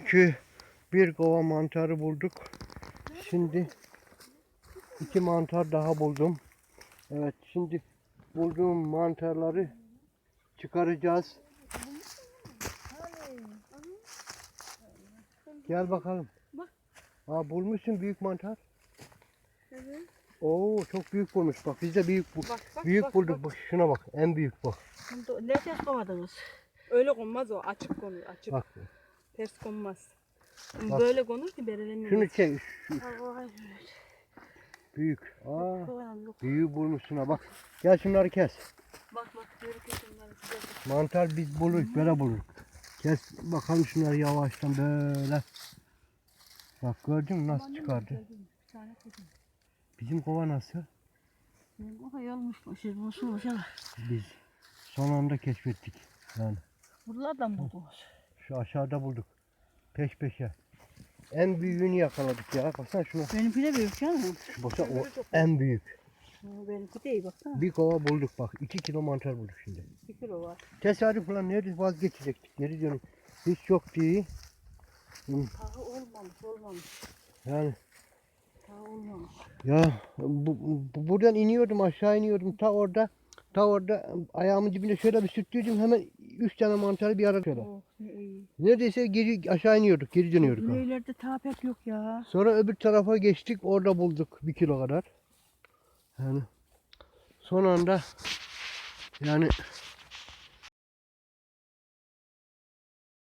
Dünkü bir kova mantarı bulduk. Şimdi iki mantar daha buldum. Evet şimdi bulduğum mantarları çıkaracağız. Gel bakalım. Bak. Aa, bulmuşsun büyük mantar. Evet. Oo çok büyük bulmuş. Bak biz de büyük bu. Bak bak büyük bak, bulduk. Bak. Şuna bak. En büyük bak. Ne ters komadınız? Öyle konmaz o. Açık konuyor. Açık. Bak. Ters konmaz. Bak. Böyle konur ki berelenmez. Şunu çek. Şu büyük. Aa, büyüğü bulmuşsun ha bak. Gel şunları kes. Bak bak. Yürü kesinler. Mantar biz buluruz, böyle buluruz. Kes bakalım şunları yavaştan böyle. Bak gördün mü nasıl çıkardı? Bir tane koydum. Bizim kova nasıl? Benim o hayalmış. Başır bunu sormuş ama. Biz son anda keşfettik. Yani Buralardan buldunuz. Şu aşağıda bulduk. Peş peşe. En büyüğünü yakaladık ya. Baksana şuna. Benimki de büyük canım. Şu boşa o en büyük. Benimki değil baksana. Bir kova bulduk bak. 2 kilo mantar bulduk şimdi. Bir kilo var. Tesadüf falan nerede vazgeçecektik. Geri dönüp hiç yok değil. Tağı olmamış olmamış. Yani Tağı olmamış. Ya bu, bu- buradan iniyordum aşağı iniyordum ta orada ta orada ayağımın dibine şöyle bir sürttüydüm hemen üç tane mantarı bir arada şöyle. Oh ne iyi. Neredeyse geri aşağı iniyorduk geri dönüyorduk. ha. Güneylerde ta pek yok ya. Sonra öbür tarafa geçtik orada bulduk bir kilo kadar. Yani son anda yani